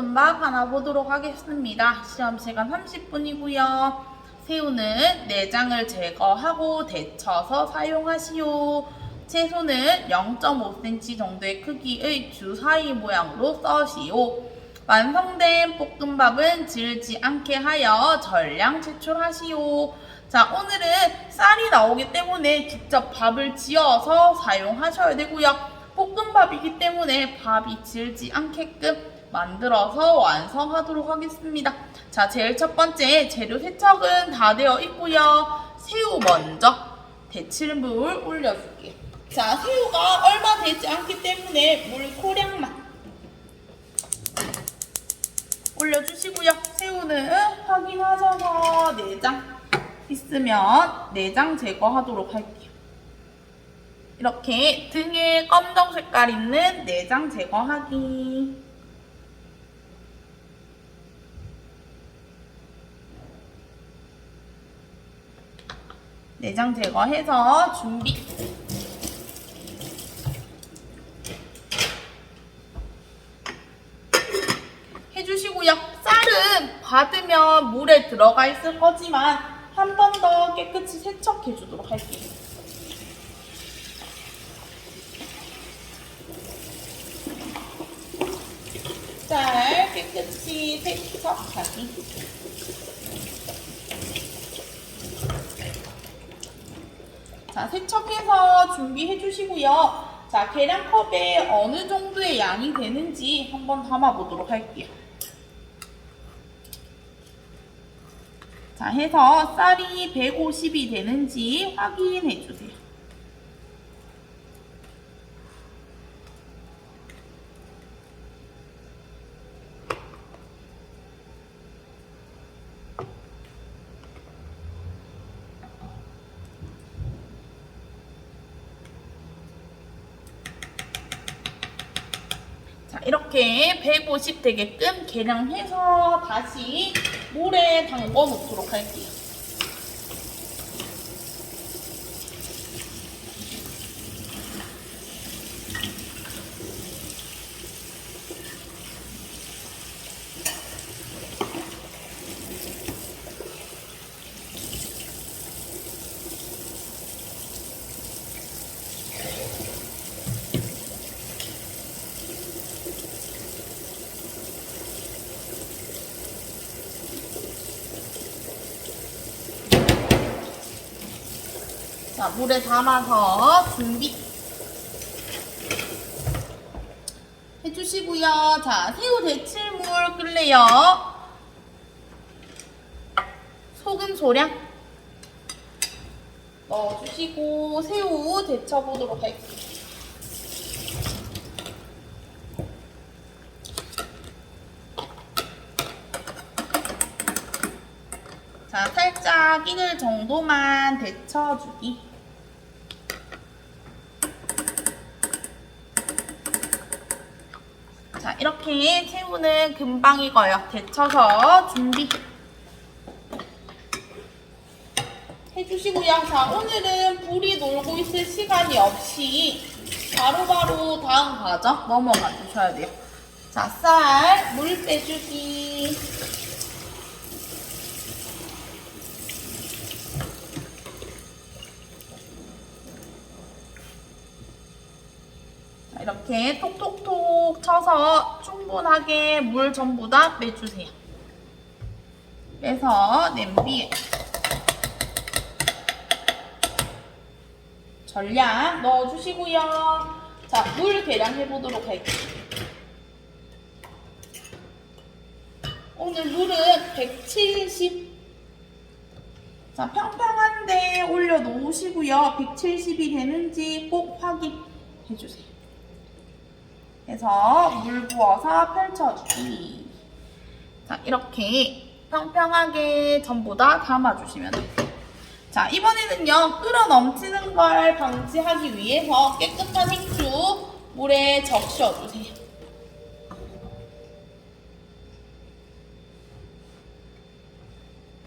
새우볶음밥 하나 보도록 하겠습니다. 시험 시간 30분이고요. 새우는 내장을 제거하고 데쳐서 사용하시오. 채소는 0.5cm 정도의 크기의 주사위 모양으로 써시오. 완성된 볶음밥은 질지 않게 하여 전량 제출하시오. 자, 오늘은 쌀이 나오기 때문에 직접 밥을 지어서 사용하셔야 되고요. 볶음밥이기 때문에 밥이 질지 않게끔 만들어서 완성하도록 하겠습니다. 자, 제일 첫 번째 재료 세척은 다 되어 있고요. 새우 먼저 데칠물 올려줄게요. 자, 새우가 얼마 되지 않기 때문에 물 소량만 올려주시고요. 새우는 확인하셔서 내장 있으면 내장 제거하도록 할게요. 이렇게 등에 검정 색깔 있는 내장 제거하기. 내장 제거해서 준비. 해주시고요. 쌀은 받으면 물에 들어가 있을 거지만 한 번 더 깨끗이 세척해 주도록 할게요. 쌀 깨끗이 세척하기. 자, 세척해서 준비해 주시고요. 자, 계량컵에 어느 정도의 양이 되는지 한번 담아 보도록 할게요. 자, 해서 쌀이 150이 되는지 확인해 주세요. 자, 이렇게 150 되게끔 계량해서 다시 물에 담궈 놓도록 할게요. 자, 물에 담아서 준비 해주시고요. 자, 새우 데칠물 끓래요. 소금 소량 넣어주시고 새우 데쳐보도록 할게요. 자, 살짝 익을 정도만 데쳐주기. 자, 이렇게 새우는 금방 익어요. 데쳐서 준비. 해주시고요. 자, 오늘은 불이 놀고 있을 시간이 없이 바로바로 다음 과정 넘어가 주셔야 돼요. 자, 쌀, 물 빼주기. 이렇게 톡톡톡 쳐서 충분하게 물 전부 다 빼주세요. 빼서 냄비에 전량 넣어주시고요. 자, 물 계량해 보도록 할게요. 오늘 물은 170. 자, 평평한데 올려 놓으시고요. 170이 되는지 꼭 확인해 주세요. 해서 물 부어서 펼쳐주기. 자, 이렇게 평평하게 전부 다 담아주시면 돼요. 자, 이번에는요, 끓어 넘치는 걸 방지하기 위해서 깨끗한 행주 물에 적셔주세요.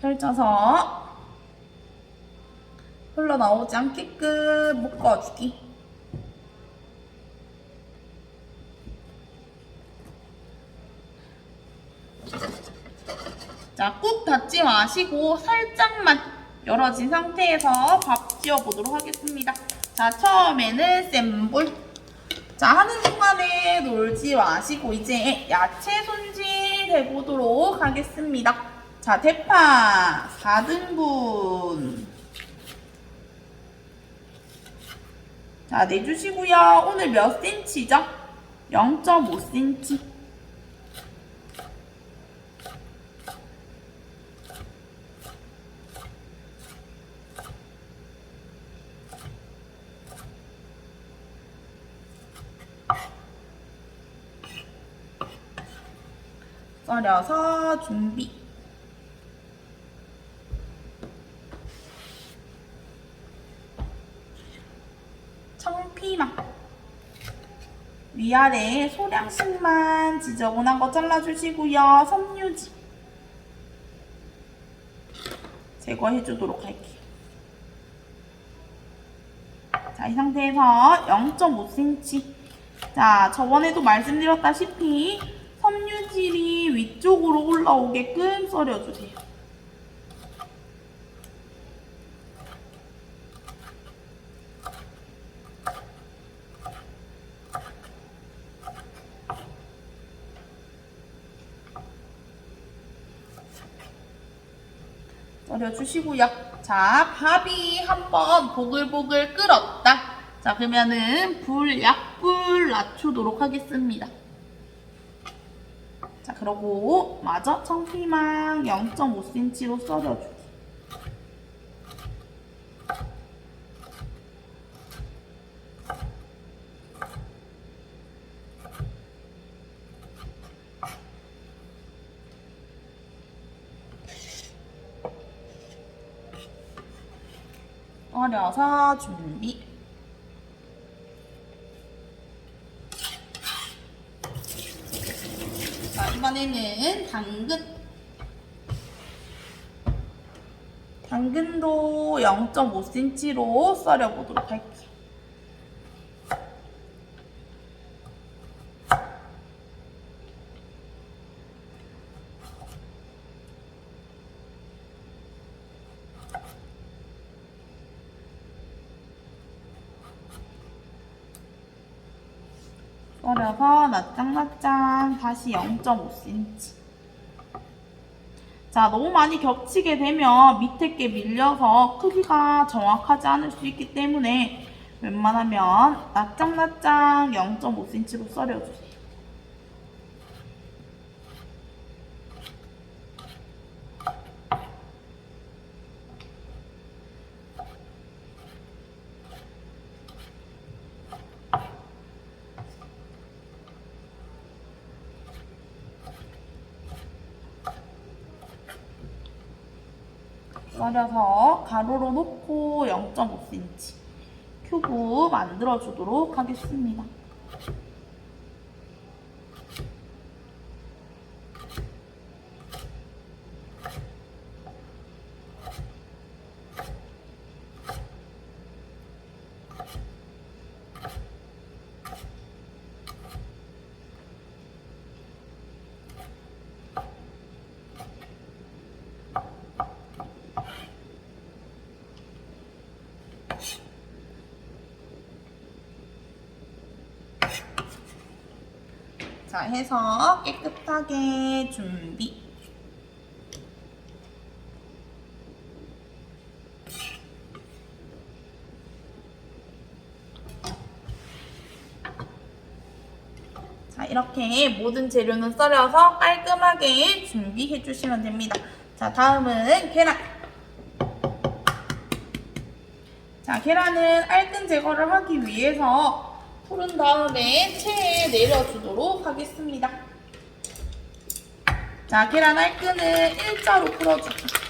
펼쳐서 흘러나오지 않게끔 묶어주기. 자, 꾹 닫지 마시고 살짝만 열어진 상태에서 밥 지어 보도록 하겠습니다. 자, 처음에는 센 불. 자, 하는 동안에 놀지 마시고 이제 야채 손질 해보도록 하겠습니다. 자, 대파 4등분. 자, 내주시고요. 오늘 몇 센치죠? 0.5cm. 썰여서 준비. 청피망. 위아래 소량씩만 지저분한 거 잘라주시고요. 섬유지. 제거해 주도록 할게요. 자, 이 상태에서 0.5cm. 자, 저번에도 말씀드렸다시피 이 위쪽으로 올라오게끔 썰어주세요. 썰어주시고 요. 자, 밥이 한번 보글보글 끓었다. 자, 그러면은 불 약불 낮추도록 하겠습니다. 자, 그러고 마저 청피망 0.5cm로 썰어주기. 썰어서 준비. 자, 이번에는 당근. 당근도 0.5cm로 썰어보도록 할게요. 썰어서 낱장낱장 다시 0.5cm. 자, 너무 많이 겹치게 되면 밑에 게 밀려서 크기가 정확하지 않을 수 있기 때문에 웬만하면 낱장낱장 0.5cm로 썰어주세요. 썰어서 가로로 놓고 0.5cm 큐브 만들어 주도록 하겠습니다. 자, 해서 깨끗하게 준비. 자, 이렇게 모든 재료는 썰어서 깔끔하게 준비해 주시면 됩니다. 자, 다음은 계란. 자, 계란은 알끈 제거를 하기 위해서 풀은 다음에 체에 내려주도록 하겠습니다. 자, 계란 알끈은 일자로 풀어주기.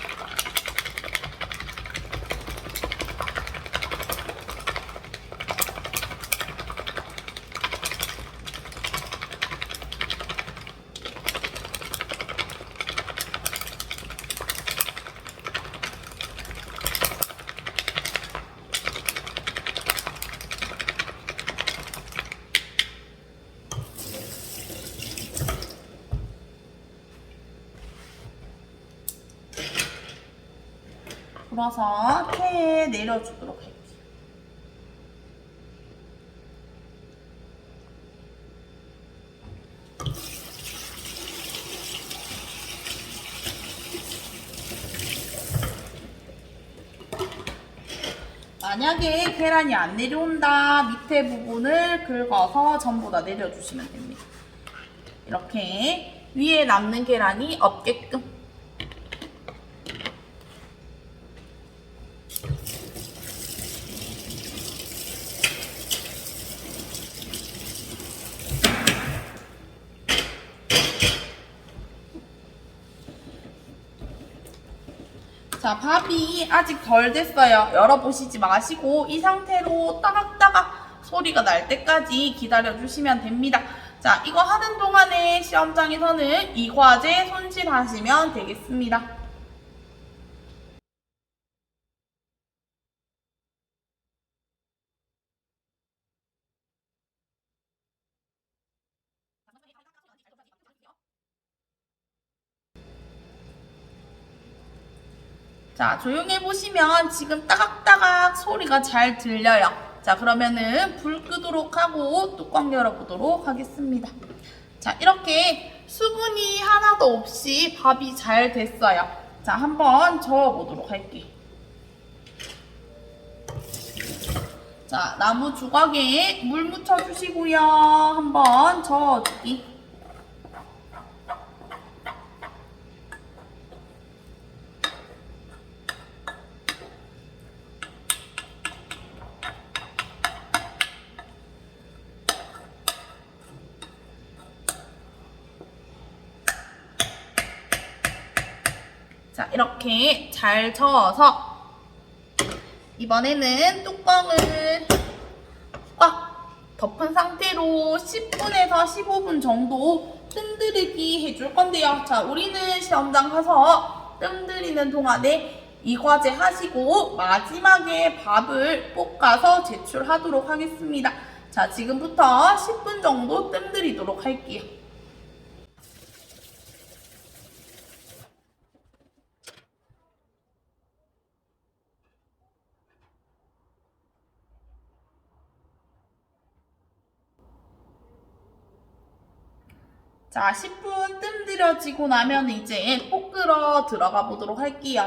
만약에 계란이 안 내려온다 밑에 부분을 긁어서 전부 다 내려주시면 됩니다. 이렇게 위에 남는 계란이 없게끔 자, 밥이 아직 덜 됐어요. 열어보시지 마시고 이 상태로 따각따각 소리가 날 때까지 기다려주시면 됩니다. 자, 이거 하는 동안에 시험장에서는 이 과제 손질하시면 되겠습니다. 자, 조용히 보시면 지금 따각따각 소리가 잘 들려요. 자, 그러면은 불 끄도록 하고 뚜껑 열어보도록 하겠습니다. 자, 이렇게 수분이 하나도 없이 밥이 잘 됐어요. 자, 한번 저어보도록 할게요. 자, 나무 조각에 물 묻혀주시고요. 한번 저어주기. 자, 이렇게 잘 저어서 이번에는 뚜껑을 꽉 덮은 상태로 10분에서 15분 정도 뜸들이기 해줄 건데요. 자, 우리는 시험장 가서 뜸들이는 동안에 이 과제 하시고 마지막에 밥을 볶아서 제출하도록 하겠습니다. 자, 지금부터 10분 정도 뜸들이도록 할게요. 자, 10분 뜸 들여지고 나면 이제 볶으러 들어가 보도록 할게요.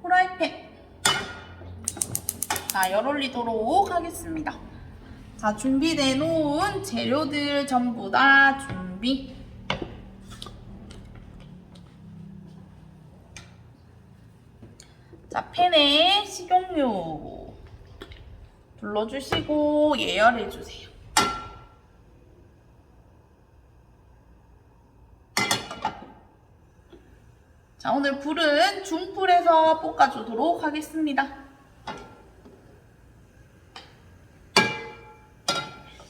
후라이팬. 자, 열 올리도록 하겠습니다. 자, 준비돼 놓은 재료들 전부 다 준비. 자, 팬에 식용유. 불러주시고 예열해주세요. 자, 오늘 불은 중불에서 볶아주도록 하겠습니다.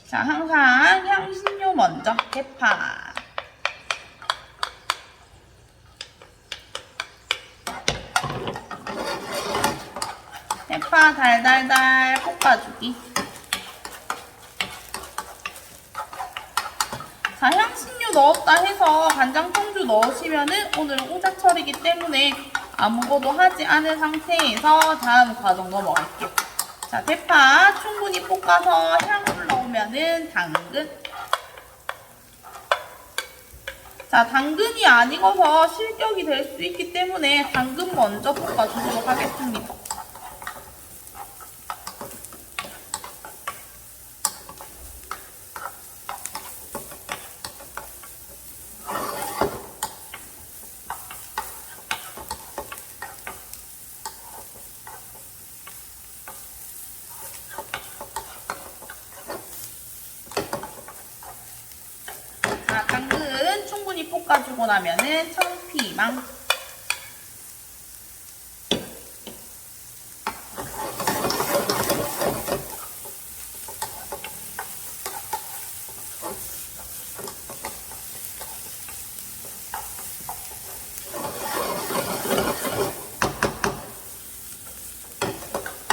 자, 항상 향신료 먼저, 대파. 대파 달달달 볶아주기. 자, 향신료 넣었다 해서 간장 청주 넣으시면은 오늘은 오자철이기 때문에 아무것도 하지 않은 상태에서 다음 과정 넘어갈게요. 자, 대파 충분히 볶아서 향 올라오면은 당근. 자, 당근이 안 익어서 실격이 될 수 있기 때문에 당근 먼저 볶아주도록 하겠습니다. 자, 당근 충분히 볶아주고 나면은 청피망.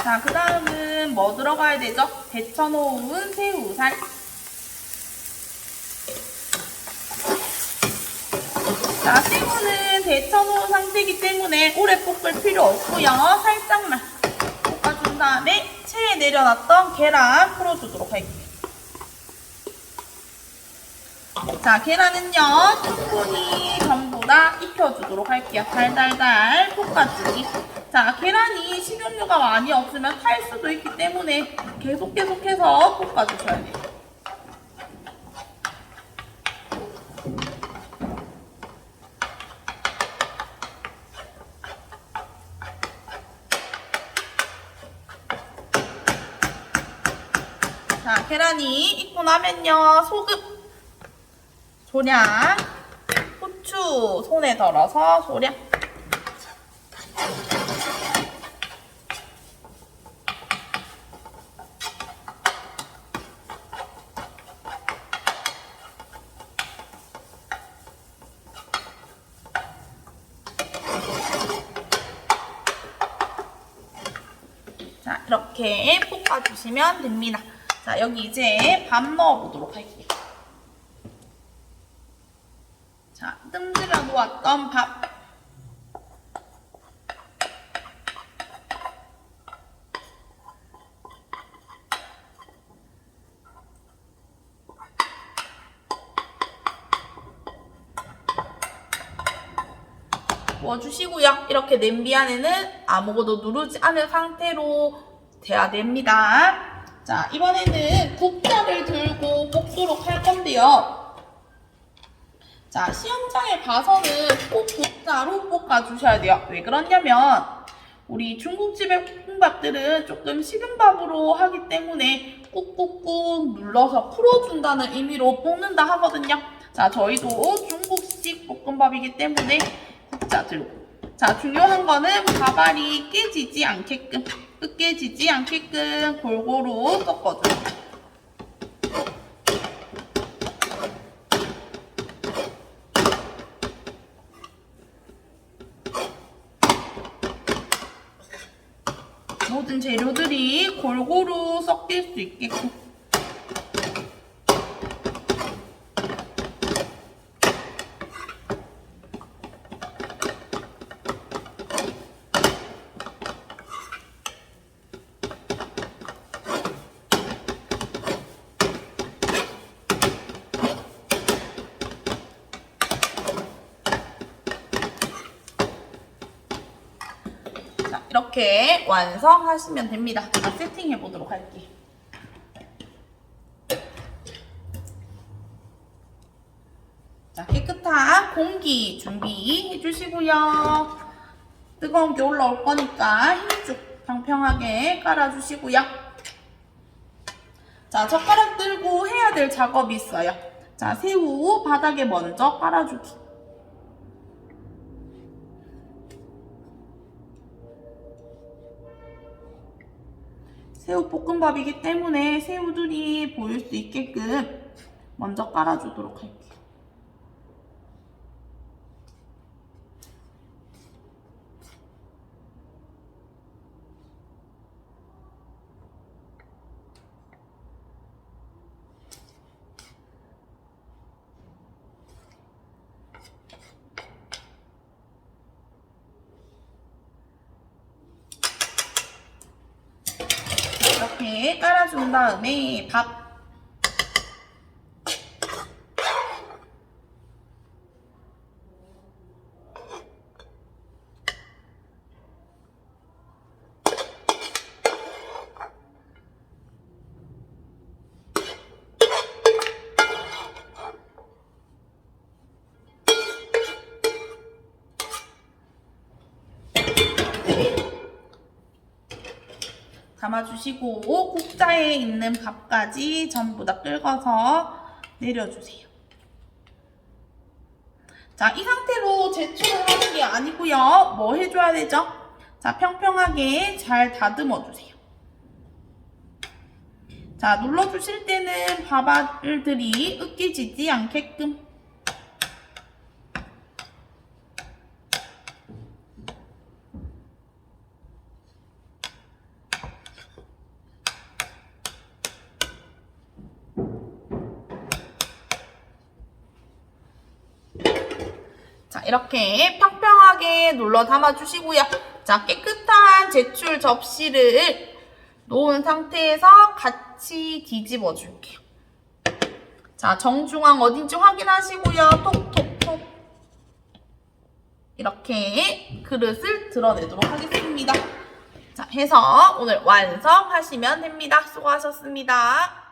자, 그 다음은 뭐 들어가야 되죠? 데쳐놓은 새우살. 자, 새우는 데쳐놓은 상태이기 때문에 오래 볶을 필요 없고요. 살짝만 볶아준 다음에 체에 내려놨던 계란 풀어주도록 할게요. 자, 계란은요, 충분히 전부 다 익혀주도록 할게요. 달달달 볶아주기. 자, 계란이 식용유가 많이 없으면 탈 수도 있기 때문에 계속 계속해서 볶아주셔야 돼요. 자, 계란이 익고 나면요, 소금, 소량, 후추 손에 덜어서 소량. 자, 이렇게 볶아주시면 됩니다. 자, 여기 이제 밥 넣어보도록 할게요. 자, 뜸들여 놓았던 밥. 부어주시고요. 이렇게 냄비 안에는 아무것도 누르지 않은 상태로 돼야 됩니다. 자, 이번에는 국자를 들고 볶도록 할 건데요. 자, 시험장에 가서는 꼭 국자로 볶아주셔야 돼요. 왜 그러냐면, 우리 중국집의 볶음밥들은 조금 식은 밥으로 하기 때문에 꾹꾹꾹 눌러서 풀어준다는 의미로 볶는다 하거든요. 자, 저희도 중국식 볶음밥이기 때문에 국자 들고. 자, 중요한 거는 밥알이 깨지지 않게끔, 으깨지지 않게끔 골고루 섞어줘요. 모든 재료들이 골고루 섞일 수 있게끔. 자, 이렇게 완성하시면 됩니다. 자, 세팅해 보도록 할게요. 자, 깨끗한 공기 준비해 주시고요. 뜨거운 게 올라올 거니까 힘쭉 평평하게 깔아주시고요. 자, 젓가락 들고 해야 될 작업이 있어요. 자, 새우 바닥에 먼저 깔아주기. 새우 볶음밥이기 때문에 새우들이 보일 수 있게끔 먼저 깔아주도록 할게요. 깔아준 다음에 밥 담아주시고 국자에 있는 밥까지 전부 다 끓여서 내려주세요. 자, 이 상태로 제출을 하는 게 아니고요. 뭐 해줘야 되죠? 자, 평평하게 잘 다듬어 주세요. 자, 눌러주실 때는 밥알들이 으깨지지 않게끔 이렇게 평평하게 눌러 담아 주시고요. 자, 깨끗한 제출 접시를 놓은 상태에서 같이 뒤집어 줄게요. 자, 정중앙 어딘지 확인하시고요. 톡톡톡. 이렇게 그릇을 드러내도록 하겠습니다. 자, 해서 오늘 완성하시면 됩니다. 수고하셨습니다.